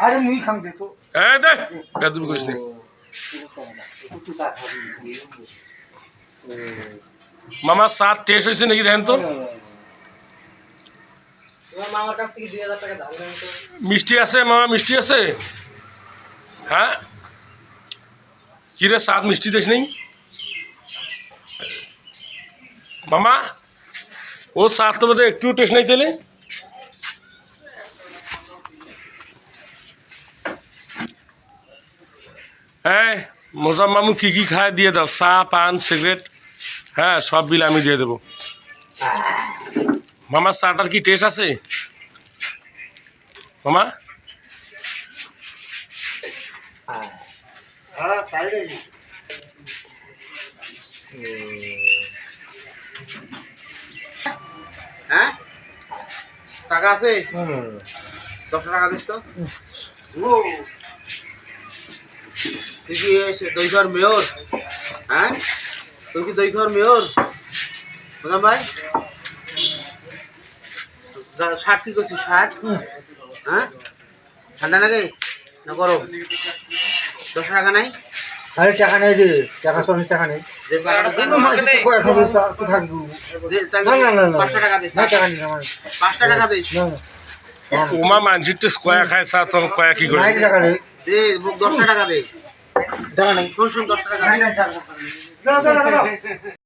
আরে মুই খাম দে তো। এ, দে বেদবি করিস নি। মামা সাত নাকি দেখেন তো? মিষ্টি আছে, মামা, মিষ্টি আছে? হ্যাঁ? কিরে সাত মিষ্টি দেশ নেই? মামা, ও সাত তো একটু টেস্ট নেই তাহলে হ্যাঁ মোজাম মামু কী কী খায় দিয়ে দাও চা পান সিগারেট হ্যাঁ সব বিল আমি দিয়ে দেবো। মামা চাটার কি টেস্ট আছে? মামা? হ্যাঁ? হ্যাঁ টাকা আছে? দশশো টাকা দিস তো। ও তুই কি এসে দইঘর মেয়র হ্যাঁ তুই কি দইঘর মেয়র বললাম ভাই শার্ট কি করছিস শার্ট হ্যাঁ ঠান্ডা লাগে না গরম দশ টাকা নাই আরে টাকা নেই রে টাকা চল্লিশ টাকা নেই। তো তো উমা মানসির টেস্ট কয়া খায় চা তখন কয়া কি করে? টাকা নেই দে মুখ দশটা টাকা দে। দাঁড়া নাই শোন শোন দশটা টাকা